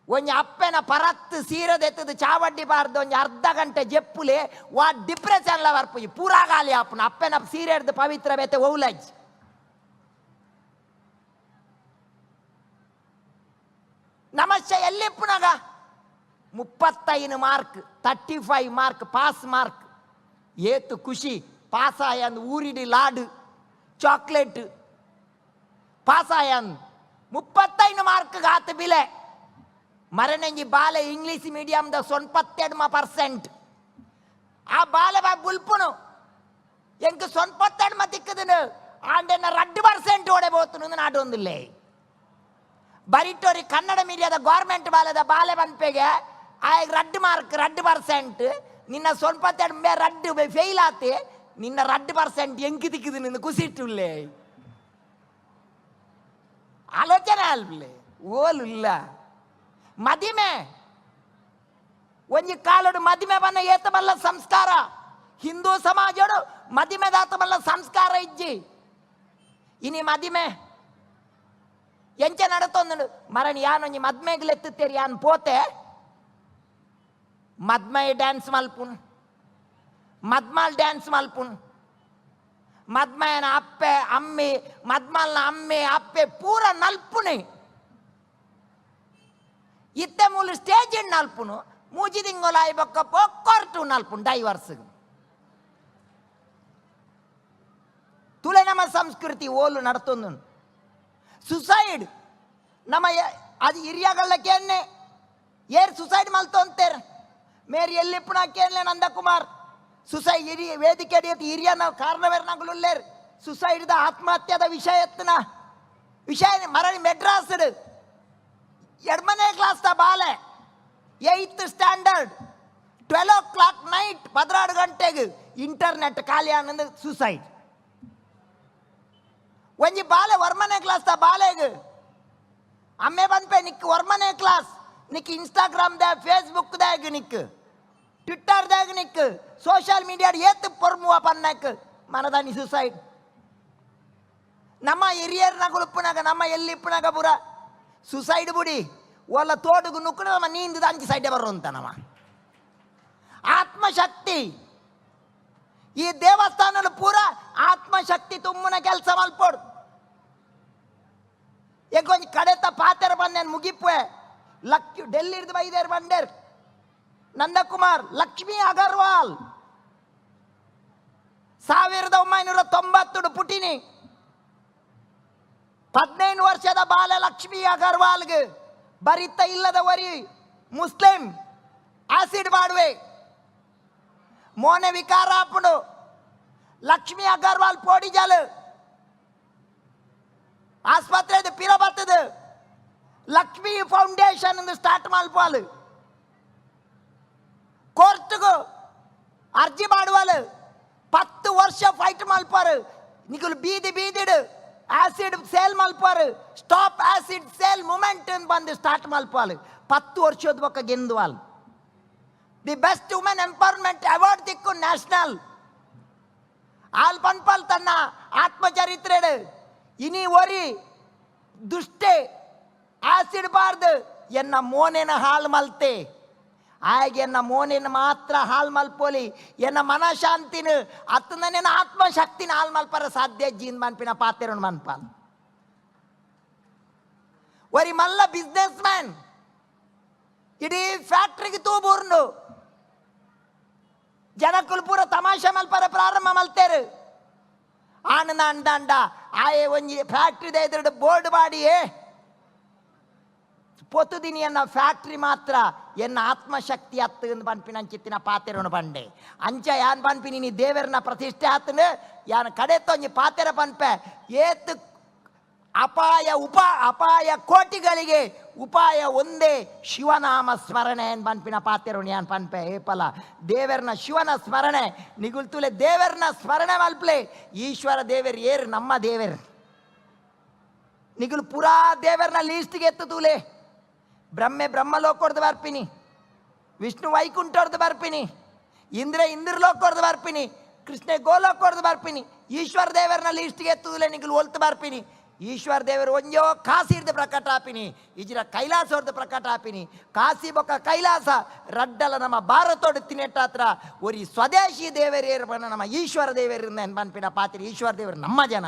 ಒಂಜಿ ಅಪ್ಪೆನ ಪರತ್ ಸೀರದೆತ್ತದು ಚಾವಡ್ಡಿ ಬಾರ್ದು ಒಂಜಿ ಅರ್ಧ ಗಂಟೆ ಜೆಪ್ಪುಲೆ ವಾ ಡಿಪ್ರೆಷನ್ ಲ ಬರ್ಪುಜಿ ಪೂರಾ ಗಾಲಿ ಅಪ್ಪನ ಅಪ್ಪೆನ ಸೀರೆ ಹಿಡ್ದು ಪವಿತ್ರ ಬೇತೆ ಓವ್ಲಜ್ ನಮಸ್ತೆ ಎಲ್ಲಿಪ್ಪುನಾಗ ಮುಪ್ಪತ್ತೈದು mark thirty five mark pass mark ಏತು ಖುಷಿ pass ಆಯಂದ್ ಊರಿಡಿ laddu chocolate pass ಆಯಂದ್ ಮುಪ್ಪತ್ತೈದು mark ಆತು ಬಿಲೆ ಮರನೆಂಜಿ ಬಾಲೆ ಇಂಗ್ಲೀಷ್ ಮೀಡಿಯಮ್ದ ಸೊನ್ಪತ್ತೆಡ್ಮ ಪರ್ಸೆಂಟ್ ಆ ಬಾಲೆ ಬಾ ಬುಲ್ಪುನು ಎಂಕ್ ಸೊನ್ಪತ್ತೆಡ್ಮ ತಿಕ್ಕದನು ಆಂಡೆನ ರಡ್ಡು ಪರ್ಸೆಂಟ್ ಓಡೆ ಬೋತುನು ನಾಡೊಂದಿಲ್ಲೇ ಬರಿಟೋರಿ ಕನ್ನಡ ಮೀಡಿಯಾದ ಗೌರ್ಮೆಂಟ್ ಬಾಲದ ಬಾಲೆ ಬಂಪೆಗೆ ಆ ರಡ್ಡು ಮಾರ್ಕ್ ರಡ್ಡು ಪರ್ಸೆಂಟ್ ನಿನ್ನ ಸೊನ್ಪತ್ತೆರಡು ಮೇ ರಡ್ಡು ಫೇಲ್ ಆತಿ ನಿನ್ನ ರಡ್ಡು ಪರ್ಸೆಂಟ್ ಎಂಕಿ ತಿಕ್ಕಿದು ನಿನ್ನ ಕುಸಿಟ್ಟುಲ್ಲೇ ಆಲೋಚನೆ ಅಲ್ಬಿಲೆ ಓಲು ಇಲ್ಲ ಮದಿಮೆ ಒಂಜಿ ಕಾಲಡು ಮದಿಮೆ ಬನ್ನ ಏತಬಲ್ಲ ಸಂಸ್ಕಾರ ಹಿಂದೂ ಸಮಾಜಡು ಮದಿಮೆ ದಾತಬಲ್ಲ ಸಂಸ್ಕಾರ ಇಜ್ಜಿ ಇನಿ ಮದಿಮೆ ಎಂಚ ನಡತೊಂದು ಮರಣಿ ಯಾನೊಂಜಿ ಮದ್ಮೆಗ್ಲು ಎತ್ತುತ್ತೇರಿ ಯಾನ್ ಪೋತೆ ಮದ್ಮೈ ಡ್ಯಾನ್ಸ್ ಮಲ್ಪುನ್ ಮದ್ಮಾಲ್ ಡ್ಯಾನ್ಸ್ ಮಲ್ಪುನ್ ಮದ್ಮಯನ ಅಪ್ಪೆ ಅಮ್ಮಿ ಮದ್ಮಲ್ನ ಅಮ್ಮೆ ಅಪ್ಪೆ ಪೂರ ನಲ್ಪುನೆ ಇತ್ತೆ ಮೂಲ ಸ್ಟೇಜ್ ನಲ್ಪುನು? ಮೂಜಿ ತಿಂಗಳ ಬೊಕ್ಕ ಪೊಕ್ಕೊರ್ಟು ನಲ್ಪುನು ಡೈವರ್ಸ್ ತುಲೆ ನಮ್ಮ ಸಂಸ್ಕೃತಿ ಓಲು ನಡ್ತು ಸುಸೈಡ್ ನಮ್ಮ ಅದು ಹಿರಿಯಗಳಕ್ಕೇನೆ ಏರ್ ಸುಸೈಡ್ ಮಲ್ತೊಂತೇರ್. ಮೇರಿ ಎಲ್ಲಿಪ್ಪುನ ಕೇನ್ಲೆ ನಂದಕುಮಾರ್? ಸುಸೈಡ್ ಹಿರಿಯ ವೇದಿಕೆ ಹಿಡಿಯತ್ ಹಿರಿಯ ಕಾರಣವೇರ್ ಸುಸೈಡ್ ಸುಸೈಡ್ದ ಆತ್ಮಹತ್ಯದ ವಿಷಯ ಎತ್ತನ ವಿಷಯ ಮರಳಿ ಮೆಡ್ರಾಸ್ ಎರಡನೇ ಕ್ಲಾಸ್ ದ ಬಾಲೆ eighth standard twelve o'clock night ಪದ್ರಾಡು ಗಂಟೆಗೆ ಇಂಟರ್ನೆಟ್ ಖಾಲಿ ಆನಂದ ಸುಸೈಡ್ ಒಂಜಿ ಬಾಲೆ ವರ್ಮನೆ ಕ್ಲಾಸ್ ದ ಬಾಲೆಗ್ ಅಮ್ಮೆ ಬಂದ್ಪೆ ನಿಕ್ ವರ್ಮನೆ ಕ್ಲಾಸ್ ನಿಕ್ ಇನ್ಸ್ಟಾಗ್ರಾಮ್ ದಾಗ ಫೇಸ್ಬುಕ್ ದಾಗ ನಿಕ್ ಟ್ವಿಟ್ಟರ್ ದಾಗ ನಿಕ್ ಸೋಷಿಯಲ್ ಮೀಡಿಯಾ ಏತ್ ಪೊರ್ಮುವ ಪನ್ನಕ್ ಮನದಾನಿ ಸುಸೈಡ್ ನಮ್ಮ ಹಿರಿಯರ್ನಾಗ ಉಪ್ಪುನಾಗ ನಮ್ಮ ಎಲ್ಲಿ ಇಪ್ಪನಾಗ ಪುರ ಸುಸೈಡ್ ಬುಡಿ. ಒಲ್ಲ ತೋಟಗು ನಮ್ಮ ನೀಂದು ಅಂಚಿ ಸೈಡೆ ಬರು ಅಂತ ಆತ್ಮಶಕ್ತಿ. ಈ ದೇವಸ್ಥಾನದ ಪೂರ ಆತ್ಮಶಕ್ತಿ ತುಂಬನ ಕೆಲಸ ಮಲ್ಪೋಡು. ಕೊಂಚ ಕಡೆತ ಪಾತೆರ ಬಂದೇನು ಮುಗಿಪುವೆ. ಲಕ್ ಡೆಲ್ಲಿರ್ದು ಬೈದೇರ್ ಬಂದೇರ್ ನಂದಕುಮಾರ್, ಲಕ್ಷ್ಮಿ ಅಗರ್ವಾಲ್. ಸಾವಿರದ ಒಂಬೈನೂರ ತೊಂಬತ್ತು ಪುಟಿನಿ. ಹದಿನೈದು ವರ್ಷದ ಬಾಲ ಲಕ್ಷ್ಮಿ ಅಗರ್ವಾಲ್ಗೆ ಬರಿತ ಇಲ್ಲದ ವರಿ ಮುಸ್ಲಿಂ ಆಸಿಡ್ ಮಾಡುವೆ. ಮೋನೆ ವಿಕಾರ ಆಪುಡು ಲಕ್ಷ್ಮಿ ಅಗರ್ವಾಲ್ ಪೋಡಿಜಲ್ ಆಸ್ಪತ್ರೆ ಪಿರ ಬರ್ತದ. ಲಕ್ಷ್ಮಿ ಫೌಂಡೇಶನ್ ಸ್ಟಾರ್ಟ್ ಮಾಡ್ಪಾಲು ಕೋರ್ಟ್ಗೂ ಅರ್ಜಿ ಮಾಡುವಲ್ ಪತ್ತು ವರ್ಷ ಫೈಟ್ ಮಾಡ್ಪಾರು ನಿಗುಲು ಬೀದಿ ಬೀದಿಡು. ಆಸಿಡ್ ಸೇಲ್ ಮಲ್ಪಾರು ಸ್ಟಾಪ್ ಆಸಿಡ್ ಸೇಲ್ ಮೂಮೆಂಟ್ ಬಂದ್ ಸ್ಟಾರ್ಟ್ ಮಲ್ಪಾಲು. ಪತ್ತು ವರ್ಷದ ಬೊಕ್ಕ ಗೆಂದುವಾಲ್. The best women empowerment award ದಿಕ್ಕು ನ್ಯಾಷನಲ್ ಆಲ್ ಪನ್ಪಾಲ್ ತನ್ನ ಆತ್ಮಚರಿತ್ರೆಡು. ಇನಿ ಒರಿ ದುಷ್ಟೆ. ಆಸಿಡ್ ಬಾರ್ದು ಎನ್ನ ಮೋನೆನ ಹಾಳು ಮಲ್ತೆ. ಆಗ ಎನ್ನ ಮೋನಿನ ಮಾತ್ರ ಹಾಲ್ ಮಲ್ಪೋಲಿ, ಎನ್ನ ಮನಶಾಂತಿನ ಅತ್ತನ ಆತ್ಮಶಕ್ತಿನ ಹಾಲ್ ಮಲ್ಪರ ಸಾಧ್ಯ ಜೀನ್ ಮನ್ಪಿನ ಪಾತೆರಣ ಮನ್ಪಾಲ್ ಒರಿ ಮಲ್ಲ ಬಿಸ್ನೆಸ್ ಮ್ಯಾನ್ ಇಡೀ ಫ್ಯಾಕ್ಟ್ರಿಗೆ ತೂಬೂರ್ನು. ಜನಕ್ಕುಲು ಪೂರ ತಮಾಷೆ ಮಲ್ಪರ ಪ್ರಾರಂಭ ಮಲ್ತೇರು. ಆನಂದ ಅಂಡ ಆಯೆ ಒಂಜಿ ಫ್ಯಾಕ್ಟ್ರಿ ಎದುರು ಬೋರ್ಡ್ ಮಾಡಿಯೇ ಪೊತ್ತುದಿನಿ ಎನ್ನ ಫ್ಯಾಕ್ಟ್ರಿ ಮಾತ್ರ ಎನ್ನ ಆತ್ಮಶಕ್ತಿ ಹತ್ತು ಎಂದು ಪನ್ಪಿನ ಅಂಚಿತ್ತಿನ ಪಾತೆರನು ಬಂಡೆ ಅಂಚ ಯಾನ್ ಪನ್ಪಿನಿ ನೀನು ದೇವರನ್ನ ಪ್ರತಿಷ್ಠೆ ಆತನು ಯಾನ್ ಕಡೆ ತೊಂಜಿ ಪಾತೆರ ಪನ್ಪೆ ಏತ್ ಅಪಾಯ ಉಪ ಅಪಾಯ ಕೋಟಿಗಳಿಗೆ ಉಪಾಯ ಒಂದೇ ಶಿವನಾಮ ಸ್ಮರಣೆ en ಪನ್ಪಿನ ಪಾತೆರು ಯಾನ್ ಪನ್ಪೆ ಏಪಲ ದೇವರನ ಶಿವನ ಸ್ಮರಣೆ ನಿಗುಲ್ತುಲೆ ದೇವರನ ಸ್ಮರಣೆ ಮಲ್ಪ್ಲೆ ಈಶ್ವರ ದೇವರು ಏರು ನಮ್ಮ ದೇವರು ನಿಗುಲು ಪುರಾ ದೇವರನ ಲೀಸ್ಟ್ಗೆ ಎತ್ತು ತೂಲೆ ಬ್ರಹ್ಮೆ ಬ್ರಹ್ಮಲೋಕ ಬರ್ಪಿನಿ ವಿಷ್ಣು ವೈಕುಂಠ ಬರ್ಪಿನಿ ಇಂದ್ರ ಇಂದ್ರಲೋಕ ಬರ್ಪಿನಿ ಕೃಷ್ಣ ಗೋಲೋಕ ಬರ್ಪಿನಿ ಈಶ್ವರ ದೇವರನಲ್ಲಿ ಇಷ್ಟಿಗೆ ಎತ್ತುದಿಲ್ಲ ನಿಗಲು ಒಲ್ತು ಬರ್ಪಿನಿ ಈಶ್ವರ ದೇವರು ಒಂಜೋ ಕಾಸಿರ್ದು ಪ್ರಕಟ ಆಪಿನಿ ಇಜಿರ ಕೈಲಾಸ ಹೊರದು ಪ್ರಕಟ ಆಪಿನಿ ಕಾಸಿ ಬೊಕ್ಕ ಕೈಲಾಸ. ರಡ್ಡಲ ನಮ್ಮ ಭಾರತೋಡು ತಿನ್ನೆಟ್ಟಾತ್ರ ಒರಿ ಸ್ವದೇಶಿ ದೇವರೇರು ನಮ್ಮ ಈಶ್ವರ ದೇವರಿಂದ ಪನ್ಪಿನ ಪಾತ್ರಿ. ಈಶ್ವರ ದೇವರು ನಮ್ಮ ಜನ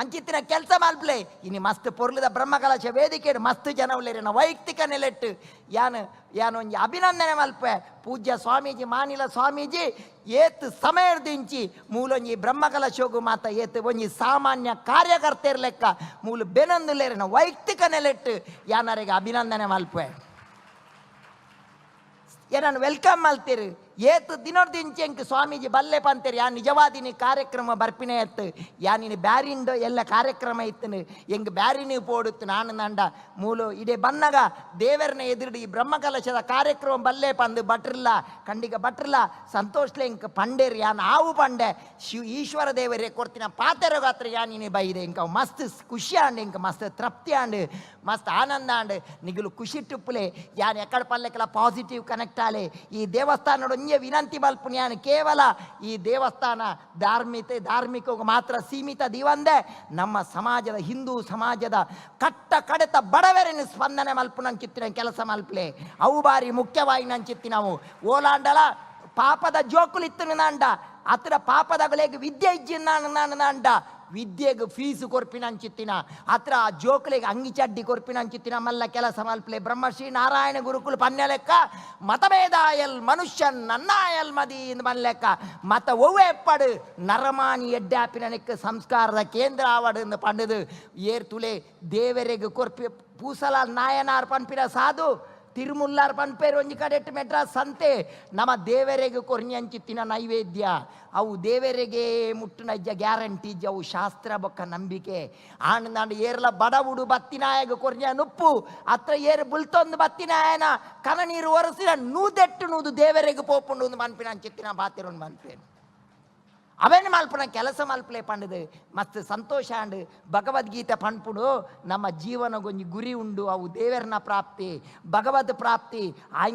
ಅಂಚಿತ್ತಿನ ಕೆಲಸ ಮಲ್ಪ್ಲೆ ಇನ್ನು ಮಸ್ತ್ ಪೊರ್ಲದ ಬ್ರಹ್ಮಕಲಶ ವೇದಿಕೆ ಮಸ್ತ್ ಜನ ಉಳ್ಳೇರಿನ ವೈಯಕ್ತಿಕ ನೆಲೆಟ್ಟು. ಯಾನು ಯಾನು ಒಂಜಿ ಅಭಿನಂದನೆ ಮಲ್ಪೆ. ಪೂಜ್ಯ ಸ್ವಾಮೀಜಿ, ಮಾನಿಲ ಸ್ವಾಮೀಜಿ, ಏತ್ ಸಮಯದಿಂಚಿ ಮೂಲೊಂಜಿ ಬ್ರಹ್ಮಕಲಶೋಗು ಮಾತ ಏತ್ ಒಂಜಿ ಸಾಮಾನ್ಯ ಕಾರ್ಯಕರ್ತೆರ್ ಲೆಕ್ಕ ಮೂಲು ಬೆನೊಂದುಲ್ಲೇರಿನ ವೈಯಕ್ತಿಕ ನೆಲೆಟ್ಟು ಯಾನರಿಗೆ ಅಭಿನಂದನೆ ಮಲ್ಪೆ. ಏನನ್ನು ವೆಲ್ಕಮ್ ಮಲ್ತೀರಿ. ಏತ್ ದಿನ ಎಂಕ್ ಸ್ವಾಮೀಜಿ ಬಲ್ಲೆ ಪಂತೇರಿ ಯಾ ನಿಜವಾದಿನಿ ಕಾರ್ಯಕ್ರಮ ಬರ್ಪಿನೇ ಇತ್ತು ಯಾ ನೀನು ಬ್ಯಾರಿಂದ ಎಲ್ಲ ಕಾರ್ಯಕ್ರಮ ಇತ್ತನು ಎಂಗ್ ಬ್ಯಾರಿನಿ ಪೋಡುತ್ತು ನಾನು ನಂಡ ಮೂಲು ಇಡೇ ಬನ್ನಗ ದೇವರನ್ನ ಎದುರುಡು ಈ ಬ್ರಹ್ಮಕಲಶದ ಕಾರ್ಯಕ್ರಮ ಬಲ್ಲೆ ಪಂದು ಬಟ್ರಿಲ್ಲ ಖಂಡಿಗ ಬಟ್ರಿಲ್ಲ ಸಂತೋಷ್ಲೆ ಇಂಕ ಪಂಡೇರಿ ಯಾನ್ ಆವು ಪಂಡೆ, ಶಿವ ಈಶ್ವರ ದೇವರೇ ಕೊರ್ತಿನ ಪಾತೆರ್ ಗಾತ್ರ ಯಾ ನೀನು ಬೈದೆ ಇಂಕ ಮಸ್ತ್ ಖುಷಿ ಆಂಡ್ ಇಂಕ ಮಸ್ತ್ ತೃಪ್ತಿ ಆಂಡ್, ಮಸ್ತ್ ಆನಂದ ಆಂಡ್, ನಿಗುಲು ಖುಷಿ ಟುಪ್ಪುಲೆ ಯಾನ್ ಎಕ್ಕಡ ಪಲ್ಲೆಕ್ಕೆಲ್ಲ ಪಾಸಿಟಿವ್ ಕನೆಕ್ಟ್ ಆಲೆ, ಈ ದೇವಸ್ಥಾನ ಒಂಜೆ ವಿನಂತಿ ಮಲ್ಪುನಿ ಯಾನ್ ಕೇವಲ ಈ ದೇವಸ್ಥಾನ ಧಾರ್ಮಿಕ ಧಾರ್ಮಿಕ ಮಾತ್ರ ಸೀಮಿತ ದಿವಂದೆ ನಮ್ಮ ಸಮಾಜದ, ಹಿಂದೂ ಸಮಾಜದ ಕಟ್ಟ ಕಡೆತ ಬಡವರಿನ ಸ್ಪಂದನೆ ಮಲ್ಪುನಂಚಿತ್ತಿನ ಕೆಲಸ ಮಲ್ಪಲೆ. ಅವು ಬಾರಿ ಮುಖ್ಯವಾಗಿ ನಂಚಿತ್ತಿ ನಾವು. ಓಲಾಂಡಲ ಪಾಪದ ಜೋಕುಲಿತ್ತು ನಾಂಡ. ಅತ್ರ ಪಾಪದಗಳಿಗೆ ವಿದ್ಯೆ ಇಜ್ಜಿನ ನಾಂಡ. ವಿದ್ಯೆಗೆ ಫೀಸು ಕೊರ್ಪಿನಂಚಿತ್ತಿನ ಹತ್ರ ಆ ಜೋಕುಲಿಗೆ ಅಂಗಿ ಚಡ್ಡಿ ಕೊರ್ಪಿನಂಚಿತ್ತಿನ ಮಲ್ಲ ಕೆಲಸ ಮಲ್ಪಲೆ ಬ್ರಹ್ಮಶ್ರೀ ನಾರಾಯಣ ಗುರುಕುಲ ಪನ್ಯ ಲೆಕ್ಕ ಮತಭೇದಾಯಲ್ ಮನುಷ್ಯನ್ ನನ್ನಾಯಲ್ ಮದಿ ಇಂದ ಮಲ್ಲೆಕ್ಕ ಮತ ಒವ್ವೆ ಎಪ್ಪಡು ನರಮಾನಿ ಎಡ್ಡಾಪಿನ ನೆಕ್ಕ ಸಂಸ್ಕಾರದ ಕೇಂದ್ರ ಆವಡು ಎಂದು ಪಂಡದು ಏರ್ ತುಲೆ ದೇವರಿಗೆ ಕೊರ್ಪಿ ಪೂಸಲ ನಾಯನಾರ್ ಪನ್ಪಿನ ಸಾಧು ತಿರುಮುಲ್ಲಾರ್ ಪನ್ಪೇರು ಒಂಜಿ ಕಡೆಟ್ ಮೆಡ್ರಾಸ್ ಸಂತೆ ನಮ್ಮ ದೇವರಿಗೆ ಕೊರ್ನಿಯಂಚಿತ್ತಿನ ನೈವೇದ್ಯ. ಅವು ದೇವರಿಗೆ ಮುಟ್ಟಿನ ಇಜ್ಜ ಗ್ಯಾರಂಟಿ ಇಜ್ಜ, ಅವು ಶಾಸ್ತ್ರ ಬೊಕ್ಕ ನಂಬಿಕೆ. ಆಣ ನಾನು ಏರ್ಲ ಬಡವುಡು ಬತ್ತಿನಾಯಗ ಕೊರ್ನಿಯ ನುಪ್ಪು. ಅತ್ರ ಏರು ಬುಲ್ತೊಂದು ಬತ್ತಿನಾಯನ ಕನ ನೀರು ಒರೆಸಿನ ನೂದೆಟ್ಟು ನೂದು ದೇವರಿಗೆ ಪೋಪುಂಡು ಒಂದು ಮನ್ಪಿನ ಅಂಚಿತ್ತಿನ ಬಾತಿರೊಂದು ಮನ್ಪೇನು. ಅವನ್ ಮಲ್ಪನ ಕೆಲಸ ಮಲ್ಪಲೆ ಪಂಡದು, ಮಸ್ತ್ ಸಂತೋಷ ಅಂಡ್ ಭಗವದ್ಗೀತೆ ಪಂಡ್ಪುಡು ನಮ್ಮ ಜೀವನಗೊಂಜಿ ಗುರಿ ಉಂಡು, ಅವು ದೇವರನ್ನ ಪ್ರಾಪ್ತಿ, ಭಗವದ್ ಪ್ರಾಪ್ತಿ ಆಯ್